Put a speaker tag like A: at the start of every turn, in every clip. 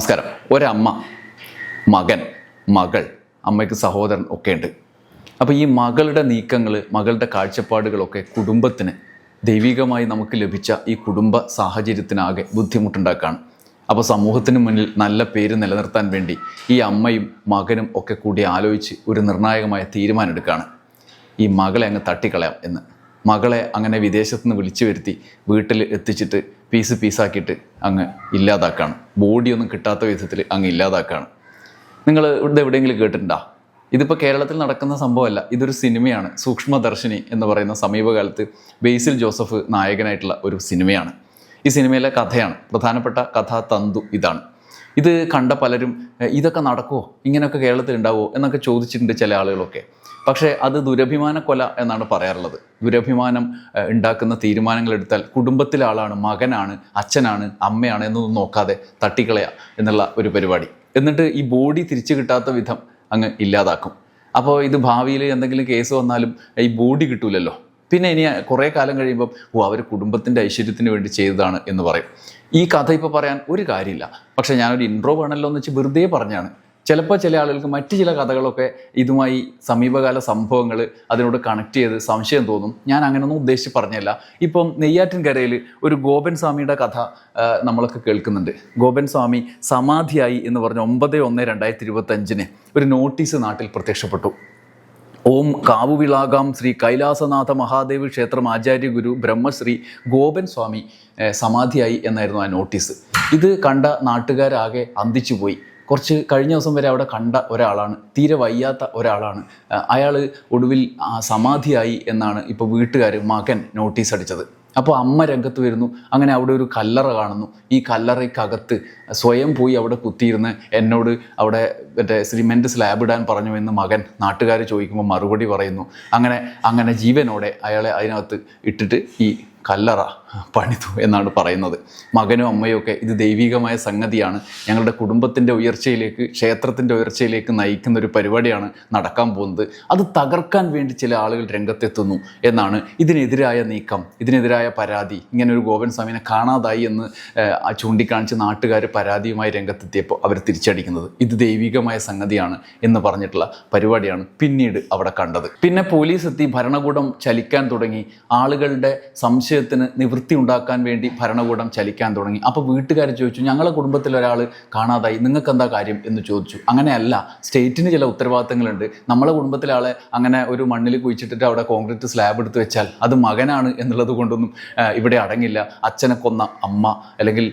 A: നമസ്കാരം. ഒരമ്മ മകൻ മകൾ അമ്മയ്ക്ക് സഹോദരൻ ഒക്കെ ഉണ്ട്. അപ്പോൾ ഈ മകളുടെ നീക്കങ്ങൾ മകളുടെ കാഴ്ചപ്പാടുകളൊക്കെ കുടുംബത്തിന് ദൈവികമായി നമുക്ക് ലഭിച്ച ഈ കുടുംബ സാഹചര്യത്തിനാകെ ബുദ്ധിമുട്ടുണ്ടാക്കുകയാണ് അപ്പോൾ സമൂഹത്തിന് മുന്നിൽ നല്ല പേര് നിലനിർത്താൻ വേണ്ടി ഈ അമ്മയും മകനും ഒക്കെ കൂടി ആലോചിച്ച് ഒരു നിർണായകമായ തീരുമാനം എടുക്കുകയാണ് ഈ മകളെ അങ്ങ് തട്ടിക്കളയാം എന്ന്. മകളെ അങ്ങനെ വിദേശത്ത് നിന്ന് വിളിച്ചു വരുത്തി വീട്ടിൽ എത്തിച്ചിട്ട് പീസ് പീസാക്കിയിട്ട് അങ്ങ് ഇല്ലാതാക്കാണ്. ബോഡിയൊന്നും കിട്ടാത്ത വിധത്തിൽ അങ്ങ് ഇല്ലാതാക്കാണ്. നിങ്ങൾ ഇവിടെ എവിടെയെങ്കിലും കേട്ടിട്ടുണ്ടോ? ഇതിപ്പോൾ കേരളത്തിൽ നടക്കുന്ന സംഭവമല്ല. ഇതൊരു സിനിമയാണ്. സൂക്ഷ്മദർശിനി എന്ന് പറയുന്ന സമീപകാലത്ത് ബേസിൽ ജോസഫ് നായകനായിട്ടുള്ള ഒരു സിനിമയാണ്. ഈ സിനിമയിലെ കഥയാണ്. പ്രധാനപ്പെട്ട കഥാതന്തു ഇതാണ്. ഇത് കണ്ട പലരും ഇതൊക്കെ നടക്കുമോ ഇങ്ങനെയൊക്കെ കേരളത്തിൽ ഉണ്ടാവുമോ എന്നൊക്കെ ചോദിച്ചിട്ടുണ്ട് ചില ആളുകളൊക്കെ. പക്ഷേ അത് ദുരഭിമാന കൊല എന്നാണ് പറയാറുള്ളത്. ദുരഭിമാനം ഉണ്ടാക്കുന്ന തീരുമാനങ്ങൾ എടുത്താൽ കുടുംബത്തിലെ ആളാണ് മകനാണ് അച്ഛനാണ് അമ്മയാണ് എന്നൊന്നും നോക്കാതെ തട്ടിക്കളയുക എന്നുള്ള ഒരു പരിപാടി. എന്നിട്ട് ഈ ബോഡി തിരിച്ചു കിട്ടാത്ത വിധം അങ്ങ് ഇല്ലാതാക്കും. അപ്പോൾ ഇത് ഭാവിയിൽ എന്തെങ്കിലും കേസ് വന്നാലും ഈ ബോഡി കിട്ടൂലല്ലോ. പിന്നെ ഇനി കുറേ കാലം കഴിയുമ്പോൾ ഓ അവർ കുടുംബത്തിന്റെ ഐശ്വര്യത്തിന് വേണ്ടി ചെയ്തതാണ് എന്ന് പറയും. ഈ കഥ ഇപ്പോൾ പറയാൻ ഒരു കാര്യമില്ല. പക്ഷേ ഞാനൊരു ഇൻട്രോ വേണമല്ലോ എന്ന് വെച്ച് വെറുതെ പറഞ്ഞാണ്. ചിലപ്പോൾ ചില ആളുകൾക്ക് മറ്റു ചില കഥകളൊക്കെ ഇതുമായി സമീപകാല സംഭവങ്ങൾ അതിനോട് കണക്ട് ചെയ്ത് സംശയം തോന്നും. ഞാൻ അങ്ങനെയൊന്നും ഉദ്ദേശിച്ച് പറഞ്ഞല്ല. ഇപ്പം നെയ്യാറ്റിൻകരയിൽ ഒരു ഗോപൻ സ്വാമിയുടെ കഥ നമ്മളൊക്കെ കേൾക്കുന്നുണ്ട്. ഗോപൻ സ്വാമി സമാധിയായി എന്ന് പറഞ്ഞ ഒമ്പത് ഒന്ന് രണ്ടായിരത്തി ഇരുപത്തഞ്ചിന് ഒരു നോട്ടീസ് നാട്ടിൽ പ്രത്യക്ഷപ്പെട്ടു. ഓം കാവുവിളാകാം ശ്രീ കൈലാസനാഥ മഹാദേവ് ക്ഷേത്രം ആചാര്യ ഗുരു ബ്രഹ്മശ്രീ ഗോപൻ സ്വാമി സമാധിയായി എന്നായിരുന്നു ആ നോട്ടീസ്. ഇത് കണ്ട നാട്ടുകാരാകെ പോയി. കുറച്ച് കഴിഞ്ഞ ദിവസം വരെ അവിടെ കണ്ട ഒരാളാണ് തീരെ വയ്യാത്ത ഒരാളാണ്. അയാൾ ഒടുവിൽ സമാധിയായി എന്നാണ് ഇപ്പോൾ വീട്ടുകാർ മകൻ നോട്ടീസ് അടിച്ചത്. അപ്പോൾ അമ്മ രംഗത്ത് വരുന്നു. അങ്ങനെ അവിടെ ഒരു കല്ലറ കാണുന്നു. ഈ കല്ലറയ്ക്കകത്ത് സ്വയം പോയി അവിടെ കുത്തിയിരുന്ന് എന്നോട് അവിടെ മറ്റേ സിമെന്റ് സ്ലാബ് ഇടാൻ പറഞ്ഞു എന്ന് മകൻ നാട്ടുകാർ ചോദിക്കുമ്പോൾ മറുപടി പറയുന്നു. അങ്ങനെ അങ്ങനെ ജീവനോടെ അയാളെ അതിനകത്ത് ഇട്ടിട്ട് ഈ കല്ലറ പണിതു എന്നാണ് പറയുന്നത്. മകനും അമ്മയും ഒക്കെ ഇത് ദൈവികമായ സംഗതിയാണ്. ഞങ്ങളുടെ കുടുംബത്തിന്റെ ഉയർച്ചയിലേക്ക് ക്ഷേത്രത്തിന്റെ ഉയർച്ചയിലേക്ക് നയിക്കുന്ന ഒരു പരിപാടിയാണ് നടക്കാൻ പോകുന്നത്. അത് തകർക്കാൻ വേണ്ടി ചില ആളുകൾ രംഗത്തെത്തുന്നു എന്നാണ് ഇതിനെതിരായ നീക്കം ഇതിനെതിരായ പരാതി. ഇങ്ങനെ ഒരു ഗോപൻ സ്വാമിനെ കാണാതായി എന്ന് ചൂണ്ടിക്കാണിച്ച് നാട്ടുകാർ പരാതിയുമായി രംഗത്തെത്തിയപ്പോൾ അവർ തിരിച്ചടിക്കുന്നത് ഇത് ദൈവികമായ സംഗതിയാണ് എന്ന് പറഞ്ഞിട്ടുള്ള പരിപാടിയാണ് പിന്നീട് അവിടെ കണ്ടത്. പിന്നെ പോലീസ് എത്തി ഭരണകൂടം ചലിക്കാൻ തുടങ്ങി. ആളുകളുടെ സംശയത്തിന് നിവൃത്തി ഉണ്ടാക്കാൻ വേണ്ടി ഭരണകൂടം ചലിക്കാൻ തുടങ്ങി. അപ്പോൾ വീട്ടുകാർ ചോദിച്ചു ഞങ്ങളെ കുടുംബത്തിൽ ഒരാൾ കാണാതായി നിങ്ങൾക്ക് എന്താ കാര്യം? എന്ന് ചോദിച്ചു. അങ്ങനെയല്ല സ്റ്റേറ്റിന് ചില ഉത്തരവാദിത്തങ്ങളുണ്ട്. നമ്മളെ കുടുംബത്തിലെ ആളെ അങ്ങനെ ഒരു മണ്ണിൽ കുഴിച്ചിട്ടിട്ട് അവിടെ കോൺക്രീറ്റ് സ്ലാബ് എടുത്ത് വെച്ചാൽ അത് മകനാണ് എന്നുള്ളത് കൊണ്ടൊന്നും ഇവിടെ അടങ്ങില്ല. അച്ഛനെ കൊന്ന അമ്മ അല്ലെങ്കിൽ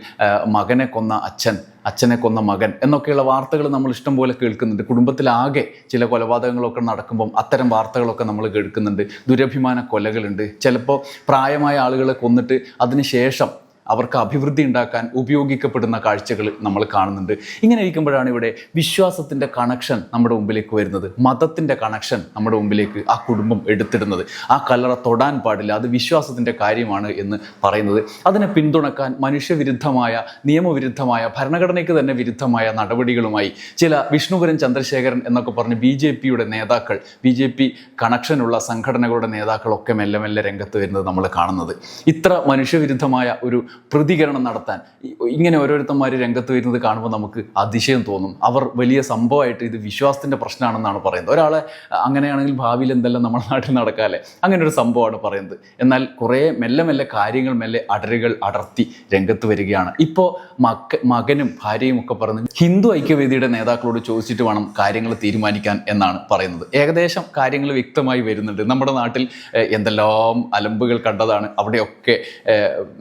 A: മകനെ കൊന്ന അച്ഛൻ അച്ഛനെ കൊന്ന മകൻ എന്നൊക്കെയുള്ള വാർത്തകൾ നമ്മൾ ഇഷ്ടം പോലെ കേൾക്കുന്നുണ്ട്. കുടുംബത്തിലാകെ ചില കൊലപാതകങ്ങളൊക്കെ നടക്കുമ്പം അത്തരം വാർത്തകളൊക്കെ നമ്മൾ കേൾക്കുന്നുണ്ട്. ദുരഭിമാന കൊലകളുണ്ട്. ചിലപ്പോൾ പ്രായമായ ആളുകളെ കൊന്നിട്ട് അതിനുശേഷം അവർക്ക് അഭിവൃദ്ധി ഉണ്ടാക്കാൻ ഉപയോഗിക്കപ്പെടുന്ന കാഴ്ചകൾ നമ്മൾ കാണുന്നുണ്ട്. ഇങ്ങനെ ഇരിക്കുമ്പോഴാണ് ഇവിടെ വിശ്വാസത്തിന്റെ കണക്ഷൻ നമ്മുടെ മുമ്പിലേക്ക് വരുന്നത്. മതത്തിന്റെ കണക്ഷൻ നമ്മുടെ മുമ്പിലേക്ക് ആ കുടുംബം എടുത്തിടുന്നത്. ആ കല്ലറ തൊടാൻ പാടില്ല. അത് വിശ്വാസത്തിന്റെ കാര്യമാണ് എന്ന് പറയുന്നത്. അതിനെ പിന്തുണക്കാൻ മനുഷ്യവിരുദ്ധമായ നിയമവിരുദ്ധമായ ഭരണഘടനയ്ക്ക് തന്നെ വിരുദ്ധമായ നടപടികളുമായി ചില വിഷ്ണുപുരൻ ചന്ദ്രശേഖരൻ എന്നൊക്കെ പറഞ്ഞ് ബി ജെ പിയുടെ നേതാക്കൾ ബി ജെ പി കണക്ഷനുള്ള സംഘടനകളുടെ നേതാക്കളൊക്കെ മെല്ലെ മെല്ലെ രംഗത്ത് വരുന്നത് നമ്മൾ കാണുന്നത്. ഇത്ര മനുഷ്യവിരുദ്ധമായ ഒരു പ്രതികരണം നടത്താൻ. ഇങ്ങനെ ഓരോരുത്തന്മാർ രംഗത്ത് വരുന്നത് കാണുമ്പോൾ നമുക്ക് അതിശയം തോന്നും. അവർ വലിയ സംഭവമായിട്ട് ഇത് വിശ്വാസത്തിന്റെ പ്രശ്നമാണെന്നാണ് പറയുന്നത്. ഒരാളെ അങ്ങനെയാണെങ്കിൽ ഭാവിയിൽ എന്തെല്ലാം നമ്മുടെ നാട്ടിൽ നടക്കാല്ലേ? അങ്ങനെ ഒരു സംഭവമാണ് പറയുന്നത്. എന്നാൽ കുറേ മെല്ലെ മെല്ലെ കാര്യങ്ങൾ മെല്ലെ അടരുകൾ അടർത്തി രംഗത്ത് വരികയാണ്. ഇപ്പോൾ മക്ക മകനും ഭാര്യയും ഒക്കെ പറഞ്ഞ് ഹിന്ദു ഐക്യവേദിയുടെ നേതാക്കളോട് ചോദിച്ചിട്ട് വേണം കാര്യങ്ങൾ തീരുമാനിക്കാൻ എന്നാണ് പറയുന്നത്. ഏകദേശം കാര്യങ്ങൾ വ്യക്തമായി വരുന്നുണ്ട്. നമ്മുടെ നാട്ടിൽ എന്തെല്ലാം അലമ്പുകൾ കണ്ടതാണ്. അവിടെയൊക്കെ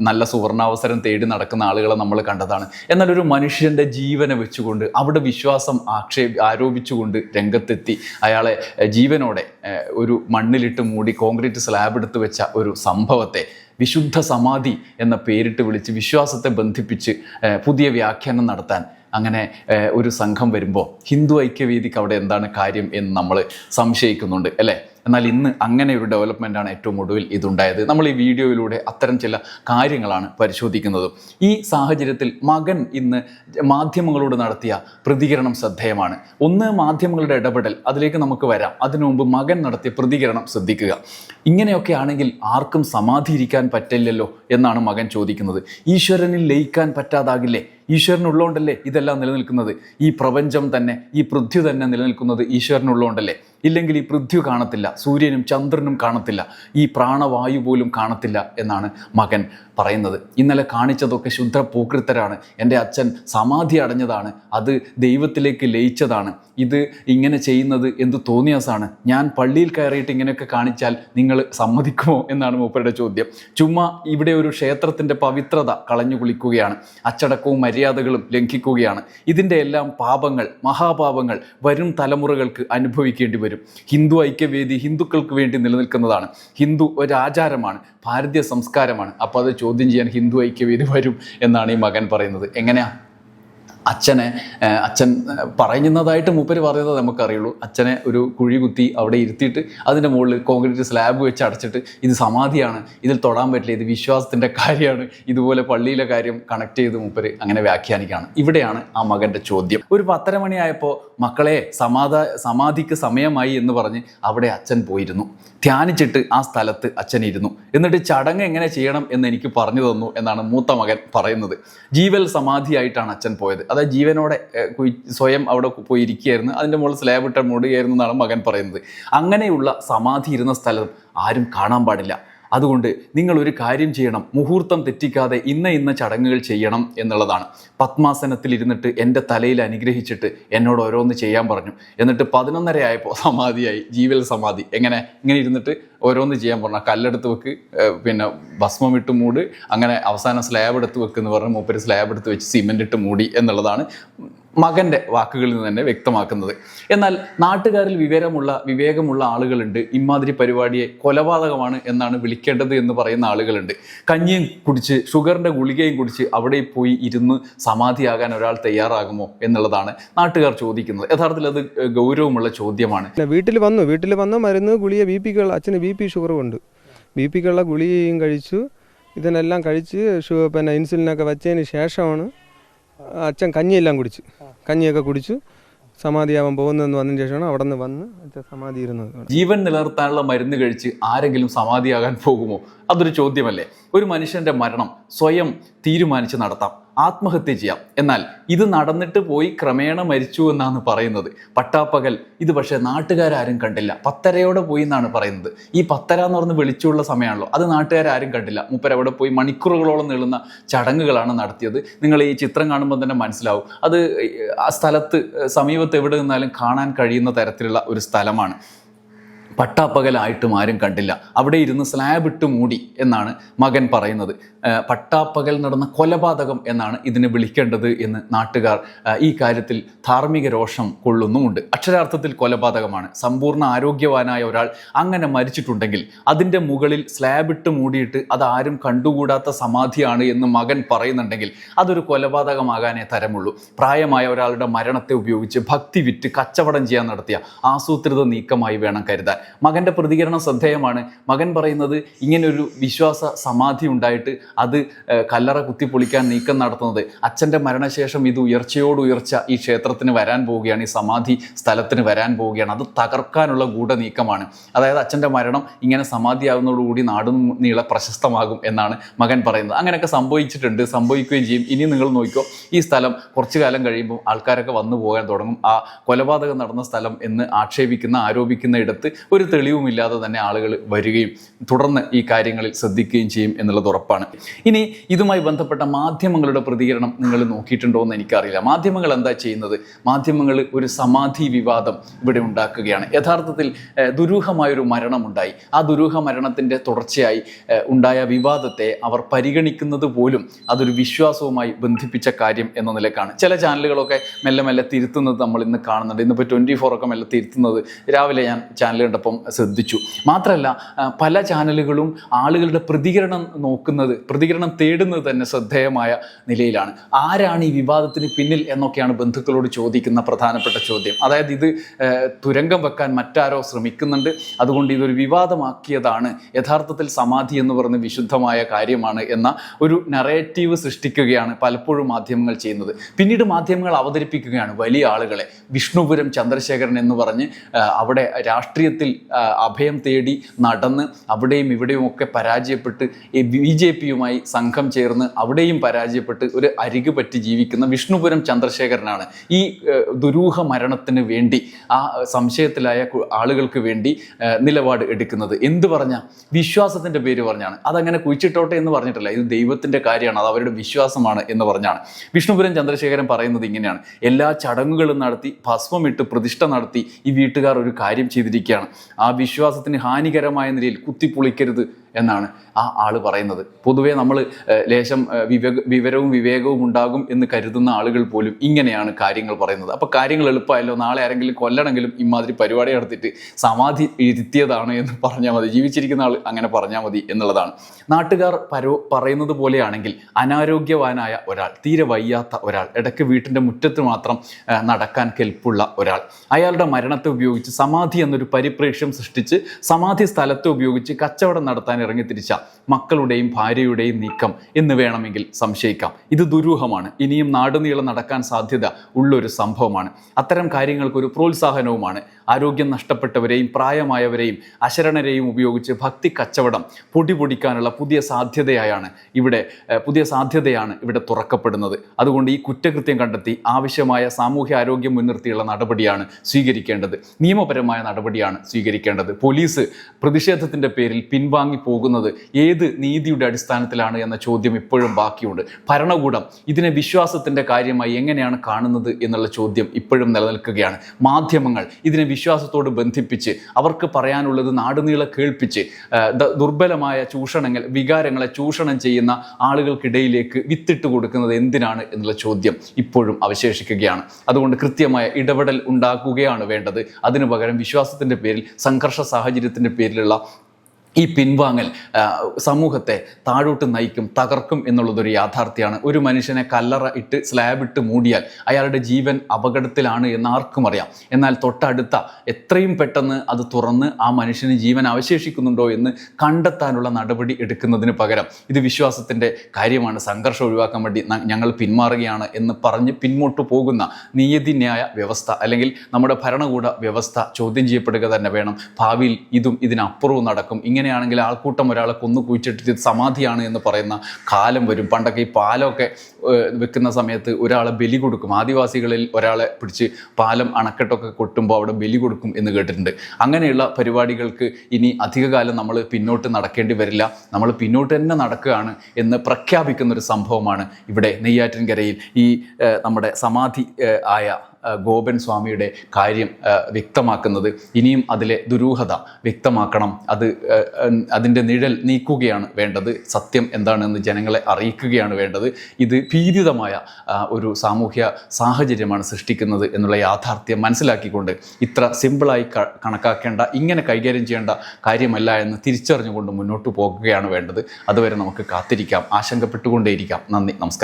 A: നല്ല നല്ല സുവർണാവസരം തേടി നടക്കുന്ന ആളുകളെ നമ്മൾ കണ്ടതാണ്. എന്നാൽ ഒരു മനുഷ്യന്റെ ജീവനെ വെച്ചുകൊണ്ട് അവിടെ വിശ്വാസം ആക്ഷേപ ആരോപിച്ചുകൊണ്ട് രംഗത്തെത്തി അയാളെ ജീവനോടെ ഒരു മണ്ണിലിട്ട് മൂടി കോൺക്രീറ്റ് സ്ലാബ് എടുത്ത് വെച്ച ഒരു സംഭവത്തെ വിശുദ്ധ സമാധി എന്ന പേരിട്ട് വിളിച്ച് വിശ്വാസത്തെ ബന്ധിപ്പിച്ച് പുതിയ വ്യാഖ്യാനം നടത്താൻ അങ്ങനെ ഒരു സംഘം വരുമ്പോൾ ഹിന്ദു ഐക്യവേദിക്ക് അവിടെ എന്താണ് കാര്യം എന്ന് നമ്മൾ സംശയിക്കുന്നുണ്ട് അല്ലേ? എന്നാൽ ഇന്ന് അങ്ങനെ ഒരു ഡെവലപ്മെന്റാണ് ഏറ്റവും ഒടുവിൽ ഇതുണ്ടായത്. നമ്മൾ ഈ വീഡിയോയിലൂടെ അത്തരം ചില കാര്യങ്ങളാണ് പരിശോധിക്കുന്നത്. ഈ സാഹചര്യത്തിൽ മകൻ ഇന്ന് മാധ്യമങ്ങളോട് നടത്തിയ പ്രതികരണം ശ്രദ്ധേയമാണ്. ഒന്ന് മാധ്യമങ്ങളുടെ ഇടപെടൽ. അതിലേക്ക് നമുക്ക് വരാം. അതിനു മുമ്പ് മകൻ നടത്തിയ പ്രതികരണം ശ്രദ്ധിക്കുക. ഇങ്ങനെയൊക്കെ ആണെങ്കിൽ ആർക്കും സമാധിയിരിക്കാൻ പറ്റില്ലല്ലോ എന്നാണ് മകൻ ചോദിക്കുന്നത്. ഈശ്വരനിൽ ലയിക്കാൻ പറ്റാതാകില്ലേ? ഈശ്വരനുള്ളതുകൊണ്ടല്ലേ ഇതെല്ലാം നിലനിൽക്കുന്നത്? ഈ പ്രപഞ്ചം തന്നെ ഈ പൃഥ്വി തന്നെ നിലനിൽക്കുന്നത് ഈശ്വരനുള്ളതുകൊണ്ടല്ലേ? ഇല്ലെങ്കിൽ ഈ പൃഥ്വി കാണത്തില്ല സൂര്യനും ചന്ദ്രനും കാണത്തില്ല ഈ പ്രാണവായു പോലും കാണത്തില്ല എന്നാണ് മകൻ പറയുന്നത്. ഇന്നലെ കാണിച്ചതൊക്കെ ശുദ്ധ പൂക്കൃത്തരാണ് എന്റെ അച്ഛൻ സമാധി അടഞ്ഞതാണ് അത് ദൈവത്തിലേക്ക് ലയിച്ചതാണ്. ഇത് ഇങ്ങനെ ചെയ്യുന്നത് എന്ത് തോന്നിയാസാണ്? ഞാൻ പള്ളിയിൽ കയറിയിട്ട് ഇങ്ങനെയൊക്കെ കാണിച്ചാൽ നിങ്ങൾ സമ്മതിക്കുമോ എന്നാണ് മൂപ്പരുടെ ചോദ്യം. ചുമ്മാ ഇവിടെ ഒരു ക്ഷേത്രത്തിന്റെ പവിത്രത കളഞ്ഞു കുളിക്കുകയാണ്. അച്ചടക്കവും മര്യാദകളും ലംഘിക്കുകയാണ്. ഇതിന്റെ എല്ലാം പാപങ്ങൾ മഹാപാപങ്ങൾ വരും തലമുറകൾക്ക് അനുഭവിക്കേണ്ടി വരും. ഹിന്ദു ഐക്യവേദി ഹിന്ദുക്കൾക്ക് വേണ്ടി നിലനിൽക്കുന്നതാണ്. ഹിന്ദു ഒരു ആചാരമാണ് ഭാരതീയ സംസ്കാരമാണ്. അപ്പോൾ അത് ചോദ്യം ചെയ്യാൻ ഹിന്ദു ഐക്യവേദി വരും എന്നാണ് ഈ മകൻ പറയുന്നത്. എങ്ങനെയാ? അച്ഛനെ അച്ഛൻ പറയുന്നതായിട്ട് മൂപ്പര് പറയുന്നത് നമുക്കറിയുള്ളൂ. അച്ഛനെ ഒരു കുഴി കുത്തി അവിടെ ഇരുത്തിയിട്ട് അതിന്റെ മുകളിൽ കോൺക്രീറ്റ് സ്ലാബ് വെച്ച് അടച്ചിട്ട് ഇത് സമാധിയാണ് ഇതിൽ തൊടാൻ പറ്റില്ല ഇത് വിശ്വാസത്തിന്റെ കാര്യമാണ് ഇതുപോലെ പള്ളിയിലെ കാര്യം കണക്ട് ചെയ്ത് മൂപ്പര് അങ്ങനെ വ്യാഖ്യാനിക്കുകയാണ്. ഇവിടെയാണ് ആ മകന്റെ ചോദ്യം. ഒരു പത്തര മണിയായപ്പോൾ മക്കളെ സമാധ സമാധിക്ക് സമയമായി എന്ന് പറഞ്ഞ് അവിടെ അച്ഛൻ പോയിരുന്നു. ധ്യാനിച്ചിട്ട് ആ സ്ഥലത്ത് അച്ഛൻ ഇരുന്നു. എന്നിട്ട് ചടങ്ങ് എങ്ങനെ ചെയ്യണം എന്ന് എനിക്ക് പറഞ്ഞു തന്നു എന്നാണ് മൂത്ത മകൻ പറയുന്നത്. ജീവൽ സമാധിയായിട്ടാണ് അച്ഛൻ പോയത്. അതായത് ജീവനോടെ സ്വയം അവിടെ പോയി ഇരിക്കുകയായിരുന്നു അതിന്റെ മുകളിൽ സ്ലാബ് ഇട്ട് മൂടുകയായിരുന്നു എന്നാണ് മകൻ പറയുന്നത്. അങ്ങനെയുള്ള സമാധി ഇരുന്ന സ്ഥലം ആരും കാണാൻ പാടില്ല. അതുകൊണ്ട് നിങ്ങൾ ഒരു കാര്യം ചെയ്യണം മുഹൂർത്തം തെറ്റിക്കാതെ ഇന്ന ഇന്ന ചടങ്ങുകൾ ചെയ്യണം എന്നുള്ളതാണ്. പത്മാസനത്തിൽ ഇരുന്നിട്ട് എന്റെ തലയിൽ അനുഗ്രഹിച്ചിട്ട് എന്നോട് ഓരോന്ന് ചെയ്യാൻ പറഞ്ഞു. എന്നിട്ട് പതിനൊന്നര ആയപ്പോൾ സമാധിയായി ജീവൽ സമാധി. എങ്ങനെ? ഇങ്ങനെ ഇരുന്നിട്ട് ഓരോന്ന് ചെയ്യാൻ പറഞ്ഞു. കല്ലെടുത്ത് വെക്ക് പിന്നെ ഭസ്മം ഇട്ട് മൂട് അങ്ങനെ അവസാനം സ്ലാബ് എടുത്ത് വെക്ക് പറഞ്ഞ് മൂപ്പര് സ്ലാബ് എടുത്ത് വെച്ച് സിമെന്റ് ഇട്ട് മൂടി എന്നുള്ളതാണ്. മകന്റെ വാക്കുകളിൽ നിന്ന് തന്നെ വ്യക്തമാക്കുന്നത്. എന്നാൽ നാട്ടുകാരിൽ വിവരമുള്ള വിവേകമുള്ള ആളുകളുണ്ട്. ഇമാതിരി പരിപാടിയെ കൊലപാതകമാണ് എന്നാണ് വിളിക്കേണ്ടത് എന്ന് പറയുന്ന ആളുകളുണ്ട്. കഞ്ഞിയും കുടിച്ച് ഷുഗറിന്റെ ഗുളികയും കുടിച്ച് അവിടെ പോയി ഇരുന്ന് സമാധിയാകാൻ ഒരാൾ തയ്യാറാകുമോ എന്നുള്ളതാണ് നാട്ടുകാർ ചോദിക്കുന്നത്. യഥാർത്ഥത്തിൽ അത് ഗൗരവമുള്ള ചോദ്യമാണ്.
B: വീട്ടിൽ വന്നു. വീട്ടിൽ വന്ന മരുന്ന് ഗുളിക ബി പിക്കുള്ള അച്ഛന് ബി പി ഷുഗറും ഉണ്ട് ബി പിക്കുള്ള ഗുളികയും കഴിച്ചു. ഇതിനെല്ലാം കഴിച്ച് പിന്നെ ഇൻസുലിനൊക്കെ വെച്ചതിന് ശേഷമാണ് അച്ഛൻ കഞ്ഞിയെല്ലാം കുടിച്ച്. കഞ്ഞിയൊക്കെ കുടിച്ചു സമാധിയാവാൻ പോകുന്നതെന്ന് വന്നതിന് ശേഷമാണ് അവിടെ നിന്ന് വന്ന് അച്ഛൻ സമാധി ഇരുന്നത്.
A: ജീവൻ നിലനിർത്താനുള്ള മരുന്ന് കഴിച്ച് ആരെങ്കിലും സമാധിയാകാൻ പോകുമോ? അതൊരു ചോദ്യമല്ലേ. ഒരു മനുഷ്യന്റെ മരണം സ്വയം തീരുമാനിച്ച് നടത്താം. ആത്മഹത്യ ചെയ്യാം. എന്നാൽ ഇത് നടന്നിട്ട് പോയി ക്രമേണ മരിച്ചു എന്നാണ് പറയുന്നത്. പട്ടാപ്പകൽ ഇത് പക്ഷേ നാട്ടുകാരും കണ്ടില്ല. പത്തരയോടെ പോയി എന്നാണ് പറയുന്നത്. ഈ പത്തര എന്ന് പറഞ്ഞ് വിളിച്ചുള്ള സമയമാണല്ലോ അത് നാട്ടുകാരും കണ്ടില്ല. മുപ്പര അവിടെ പോയി മണിക്കൂറുകളോളം നീളുന്ന ചടങ്ങുകളാണ് നടത്തിയത്. നിങ്ങൾ ഈ ചിത്രം കാണുമ്പോൾ തന്നെ മനസ്സിലാവും. അത് ആ സ്ഥലത്ത് സമീപത്ത് എവിടെ നിന്നാലും കാണാൻ കഴിയുന്ന തരത്തിലുള്ള ഒരു സ്ഥലമാണ്. പട്ടാപ്പകലായിട്ടും ആരും കണ്ടില്ല. അവിടെ ഇരുന്ന് സ്ലാബ് ഇട്ട് മൂടി എന്നാണ് മകൻ പറയുന്നത്. പട്ടാപ്പകൽ നടന്ന കൊലപാതകം എന്നാണ് ഇതിനെ വിളിക്കേണ്ടത് എന്ന് നാട്ടുകാർ ഈ കാര്യത്തിൽ ധാർമ്മിക രോഷം കൊള്ളുന്നുമുണ്ട്. അക്ഷരാർത്ഥത്തിൽ കൊലപാതകമാണ്. സമ്പൂർണ ആരോഗ്യവാനായ ഒരാൾ അങ്ങനെ മരിച്ചിട്ടുണ്ടെങ്കിൽ അതിന്റെ മുകളിൽ സ്ലാബ് ഇട്ട് മൂടിയിട്ട് അത് ആരും കണ്ടുകൂടാത്ത സമാധിയാണ് എന്ന് മകൻ പറയുന്നുണ്ടെങ്കിൽ അതൊരു കൊലപാതകമാകാനേ തരമുള്ളൂ. പ്രായമായ ഒരാളുടെ മരണത്തെ ഉപയോഗിച്ച് ഭക്തി വിറ്റ് കച്ചവടം ചെയ്യാൻ നടത്തിയ ആസൂത്രിത നീക്കമായി വേണം കരുതാൻ. മകന്റെ പ്രതികരണം ശ്രദ്ധേയമാണ്. മകൻ പറയുന്നത് ഇങ്ങനൊരു വിശ്വാസ സമാധി ഉണ്ടായിട്ട് അത് കല്ലറ കുത്തിപ്പൊളിക്കാൻ നീക്കം നടത്തുന്നത്. അച്ഛന്റെ മരണശേഷം ഇത് ഉയർച്ചയോട് ഉയർച്ച ഈ ക്ഷേത്രത്തിന് വരാൻ പോവുകയാണ് ഈ സമാധി സ്ഥലത്തിന് വരാൻ പോവുകയാണ്. അത് തകർക്കാനുള്ള ഗൂഢ നീക്കമാണ് അതായത് അച്ഛന്റെ മരണം ഇങ്ങനെ സമാധിയാവുന്നതോടുകൂടി നാടും നീള പ്രശസ്തമാകും എന്നാണ് മകൻ പറയുന്നത്. അങ്ങനെയൊക്കെ സംഭവിച്ചിട്ടുണ്ട് സംഭവിക്കുകയും ചെയ്യും. ഇനി നിങ്ങൾ നോക്കിക്കോ ഈ സ്ഥലം കുറച്ചു കാലം കഴിയുമ്പോൾ ആൾക്കാരൊക്കെ വന്നു പോകാൻ തുടങ്ങും. ആ കൊലപാതകം നടന്ന സ്ഥലം എന്ന് ആക്ഷേപിക്കുന്ന ആരോപിക്കുന്ന ഇടത്ത് ഒരു തെളിവുമില്ലാതെ തന്നെ ആളുകൾ വരികയും തുടർന്ന് ഈ കാര്യങ്ങളിൽ ശ്രദ്ധിക്കുകയും ചെയ്യും എന്നുള്ളത് ഉറപ്പാണ്. ഇനി ഇതുമായി ബന്ധപ്പെട്ട മാധ്യമങ്ങളുടെ പ്രതികരണം നിങ്ങൾ നോക്കിയിട്ടുണ്ടോ എന്ന് എനിക്കറിയില്ല. മാധ്യമങ്ങൾ എന്താ ചെയ്യുന്നത്? മാധ്യമങ്ങൾ ഒരു സമാധി വിവാദം ഇവിടെ ഉണ്ടാക്കുകയാണ്. യഥാർത്ഥത്തിൽ ദുരൂഹമായൊരു മരണമുണ്ടായി. ആ ദുരൂഹ മരണത്തിന്റെ തുടർച്ചയായി ഉണ്ടായ വിവാദത്തെ അവർ പരിഗണിക്കുന്നത് പോലും അതൊരു വിശ്വാസവുമായി ബന്ധിപ്പിച്ച കാര്യം എന്ന നിലക്കാണ്. ചില ചാനലുകളൊക്കെ മെല്ലെ മെല്ലെ തിരുത്തുന്നത് നമ്മൾ ഇന്ന് കാണുന്നുണ്ട്. ഇന്നിപ്പോൾ ട്വന്റി ഫോർ ഒക്കെ മെല്ലെ തിരുത്തുന്നത്. രാവിലെ ഞാൻ ചാനൽ കണ്ടപ്പം ശ്രദ്ധിച്ചു. മാത്രമല്ല പല ചാനലുകളും ആളുകളുടെ പ്രതികരണം നോക്കുന്നത് പ്രതികരണം തേടുന്നത് തന്നെ ശ്രദ്ധേയമായ നിലയിലാണ്. ആരാണ് ഈ വിവാദത്തിന് പിന്നിൽ എന്നൊക്കെയാണ് ബന്ധുക്കളോട് ചോദിക്കുന്ന പ്രധാനപ്പെട്ട ചോദ്യം. അതായത് ഇത് തുരങ്കം വെക്കാൻ മറ്റാരോ ശ്രമിക്കുന്നുണ്ട്. അതുകൊണ്ട് ഇതൊരു വിവാദമാക്കിയതാണ്. യഥാർത്ഥത്തിൽ സമാധി എന്ന് പറഞ്ഞ് വിശുദ്ധമായ കാര്യമാണ് എന്ന ഒരു നറേറ്റീവ് സൃഷ്ടിക്കുകയാണ് പലപ്പോഴും മാധ്യമങ്ങൾ ചെയ്യുന്നത്. പിന്നീട് മാധ്യമങ്ങൾ അവതരിപ്പിക്കുകയാണ് വലിയ ആളുകളെ. വിഷ്ണുപുരം ചന്ദ്രശേഖരൻ എന്ന് പറഞ്ഞ് അവിടെ രാഷ്ട്രീയത്തിൽ അഭയം തേടി നടന്ന് അവിടെയും ഇവിടെയും ഒക്കെ പരാജയപ്പെട്ട് ബി ജെ പിയുമായി സംഘം ചേർന്ന് അവിടെയും പരാജയപ്പെട്ട് ഒരു അരികു പറ്റി ജീവിക്കുന്ന വിഷ്ണുപുരം ചന്ദ്രശേഖരനാണ്. ഈ ദുരൂഹ മരണത്തിന് വേണ്ടി ആ സംശയത്തിലായ ആളുകൾക്ക് വേണ്ടി നിലപാട് എടുക്കുന്നത്. എന്ത് പറഞ്ഞ? വിശ്വാസത്തിന്റെ പേര് പറഞ്ഞാണ്. അതങ്ങനെ കുഴിച്ചിട്ടോട്ടെ എന്ന് പറഞ്ഞിട്ടില്ല. ഇത് ദൈവത്തിന്റെ കാര്യമാണ്. അത് അവരുടെ വിശ്വാസമാണ് എന്ന് പറഞ്ഞാണ്. വിഷ്ണുപുരം ചന്ദ്രശേഖരൻ പറയുന്നത് ഇങ്ങനെയാണ്. എല്ലാ ചടങ്ങുകളും നടത്തി ഭസ്മമിട്ട് പ്രതിഷ്ഠ നടത്തി ഈ വീട്ടുകാർ ഒരു കാര്യം ചെയ്തിരിക്കുകയാണ്. ആ വിശ്വാസത്തിന് ഹാനികരമായ നിലയിൽ കുത്തിപ്പൊളിക്കരുത് എന്നാണ് ആ ആൾ പറയുന്നത്. പൊതുവേ നമ്മൾ ലേശം വിവേക വിവരവും വിവേകവും ഉണ്ടാകും എന്ന് കരുതുന്ന ആളുകൾ പോലും ഇങ്ങനെയാണ് കാര്യങ്ങൾ പറയുന്നത്. അപ്പോൾ കാര്യങ്ങൾ എളുപ്പമായല്ലോ നാളെ ആരെങ്കിലും കൊല്ലണമെങ്കിലും ഇമാതിരി പരിപാടി നടത്തിയിട്ട് സമാധി ഇരുത്തിയതാണ് എന്ന് പറഞ്ഞാൽ മതി. ജീവിച്ചിരിക്കുന്ന ആൾ അങ്ങനെ പറഞ്ഞാൽ മതി എന്നുള്ളതാണ്. നാട്ടുകാർ പരോ പറയുന്നത് പോലെയാണെങ്കിൽ അനാരോഗ്യവാനായ ഒരാൾ തീരെ വയ്യാത്ത ഒരാൾ ഇടയ്ക്ക് വീട്ടിന്റെ മുറ്റത്ത് മാത്രം നടക്കാൻ കെൽപ്പുള്ള ഒരാൾ അയാളുടെ മരണത്തെ ഉപയോഗിച്ച് സമാധി എന്നൊരു പരിപ്രേക്ഷ്യം സൃഷ്ടിച്ച് സമാധി സ്ഥലത്തെ ഉപയോഗിച്ച് കച്ചവടം നടത്താൻ ഇറങ്ങിത്തിരിച്ച മക്കളുടെയും ഭാര്യയുടെയും നീക്കം എന്ന് വേണമെങ്കിൽ സംശയിക്കാം. ഇത് ദുരൂഹമാണ്. ഇനിയും നാടുനീളം നടക്കാൻ സാധ്യത ഉള്ളൊരു സംഭവമാണ്. അത്തരം കാര്യങ്ങൾക്കൊരു പ്രോത്സാഹനവുമാണ്. ആരോഗ്യം നഷ്ടപ്പെട്ടവരെയും പ്രായമായവരെയും അശരണരെയും ഉപയോഗിച്ച് ഭക്തി കച്ചവടം പൊടി പൊടിക്കാനുള്ള പുതിയ സാധ്യതയായാണ് ഇവിടെ പുതിയ സാധ്യതയാണ് ഇവിടെ തുറക്കപ്പെടുന്നത്. അതുകൊണ്ട് ഈ കുറ്റകൃത്യം കണ്ടെത്തി ആവശ്യമായ സാമൂഹ്യ ആരോഗ്യം മുൻനിർത്തിയുള്ള നടപടിയാണ് സ്വീകരിക്കേണ്ടത്. നിയമപരമായ നടപടിയാണ് സ്വീകരിക്കേണ്ടത്. പോലീസ് പ്രതിഷേധത്തിന്റെ പേരിൽ പിൻവാങ്ങി പോകുന്നത്? ഏത് നീതിയുടെ അടിസ്ഥാനത്തിലാണ് എന്ന ചോദ്യം ഇപ്പോഴും ബാക്കിയുണ്ട്. ഭരണകൂടം ഇതിനെ വിശ്വാസത്തിന്റെ കാര്യമായി എങ്ങനെയാണ് കാണുന്നത് എന്നുള്ള ചോദ്യം ഇപ്പോഴും നിലനിൽക്കുകയാണ്. മാധ്യമങ്ങൾ ഇതിനെ വിശ്വാസത്തോട് ബന്ധിപ്പിച്ച് അവർക്ക് പറയാനുള്ളത് നാടുനീളെ കേൾപ്പിച്ച് ദുർബലമായ ചൂഷണങ്ങൾ വികാരങ്ങളെ ചൂഷണം ചെയ്യുന്ന ആളുകൾക്കിടയിലേക്ക് വിത്തിട്ട് കൊടുക്കുന്നത് എന്തിനാണ് എന്നുള്ള ചോദ്യം ഇപ്പോഴും അവശേഷിക്കുകയാണ്. അതുകൊണ്ട് കൃത്യമായ ഇടപെടൽ ഉണ്ടാക്കുകയാണ് വേണ്ടത്. അതിനു പകരം വിശ്വാസത്തിന്റെ പേരിൽ സംഘർഷ സാഹചര്യത്തിന്റെ പേരിലുള്ള ഈ പിൻവാങ്ങൽ സമൂഹത്തെ താഴോട്ട് നയിക്കും തകർക്കും എന്നുള്ളതൊരു യാഥാർത്ഥ്യമാണ്. ഒരു മനുഷ്യനെ കല്ലറ ഇട്ട് സ്ലാബ് ഇട്ട് മൂടിയാൽ അയാളുടെ ജീവൻ അപകടത്തിലാണ് എന്ന് ആർക്കും അറിയാം. എന്നാൽ തൊട്ടടുത്ത എത്രയും പെട്ടെന്ന് അത് തുറന്ന് ആ മനുഷ്യന് ജീവൻ അവശേഷിക്കുന്നുണ്ടോ എന്ന് കണ്ടെത്താനുള്ള നടപടി എടുക്കുന്നതിന് പകരം ഇത് വിശ്വാസത്തിന്റെ കാര്യമാണ്. സംഘർഷം ഒഴിവാക്കാൻ വേണ്ടി ഞങ്ങൾ പിന്മാറുകയാണ് എന്ന് പറഞ്ഞ് പിന്നോട്ട് പോകുന്ന നീതിന്യായ വ്യവസ്ഥ അല്ലെങ്കിൽ നമ്മുടെ ഭരണകൂട വ്യവസ്ഥ ചോദ്യം ചെയ്യപ്പെടുക തന്നെ വേണം. ഭാവിയിൽ ഇതും ഇതിനപ്പുറവും നടക്കും. ഇങ്ങനെയാണെങ്കിൽ ആൾക്കൂട്ടം ഒരാളെ കൊന്നു കുഴിച്ചിട്ട് സമാധിയാണ് എന്ന് പറയുന്ന കാലം വരും. പണ്ടൊക്കെ ഈ പാലമൊക്കെ വെക്കുന്ന സമയത്ത് ഒരാളെ ബലി കൊടുക്കും. ആദിവാസികളിൽ ഒരാളെ പിടിച്ച് പാലം അണക്കെട്ടൊക്കെ കൊട്ടുമ്പോൾ അവിടെ ബലി കൊടുക്കും എന്ന് കേട്ടിട്ടുണ്ട്. അങ്ങനെയുള്ള പരിപാടികൾക്ക് ഇനി അധികകാലം നമ്മൾ പിന്നോട്ട് നടക്കേണ്ടി വരില്ല. നമ്മൾ പിന്നോട്ട് തന്നെ നടക്കുകയാണ് എന്ന് പ്രഖ്യാപിക്കുന്ന ഒരു സംഭവമാണ് ഇവിടെ നെയ്യാറ്റിൻകരയിൽ ഈ നമ്മുടെ സമാധി ആയ ഗോപൻ സ്വാമിയുടെ കാര്യം വ്യക്തമാക്കുന്നത്. ഇനിയും അതിലെ ദുരൂഹത വ്യക്തമാക്കണം. അത് അതിന്റെ നിഴൽ നീക്കുകയാണ് വേണ്ടത്. സത്യം എന്താണെന്ന് ജനങ്ങളെ അറിയിക്കുകയാണ് വേണ്ടത്. ഇത് ഭീതിതമായ ഒരു സാമൂഹ്യ സാഹചര്യമാണ് സൃഷ്ടിക്കുന്നത് എന്നുള്ള യാഥാർത്ഥ്യം മനസ്സിലാക്കിക്കൊണ്ട് ഇത്ര സിമ്പിളായി കണക്കാക്കേണ്ട ഇങ്ങനെ കൈകാര്യം ചെയ്യേണ്ട കാര്യമല്ല എന്ന് തിരിച്ചറിഞ്ഞുകൊണ്ട് മുന്നോട്ട് പോകുകയാണ് വേണ്ടത്. അതുവരെ നമുക്ക് കാത്തിരിക്കാം. ആശങ്കപ്പെട്ടുകൊണ്ടേയിരിക്കാം. നന്ദി. നമസ്കാരം.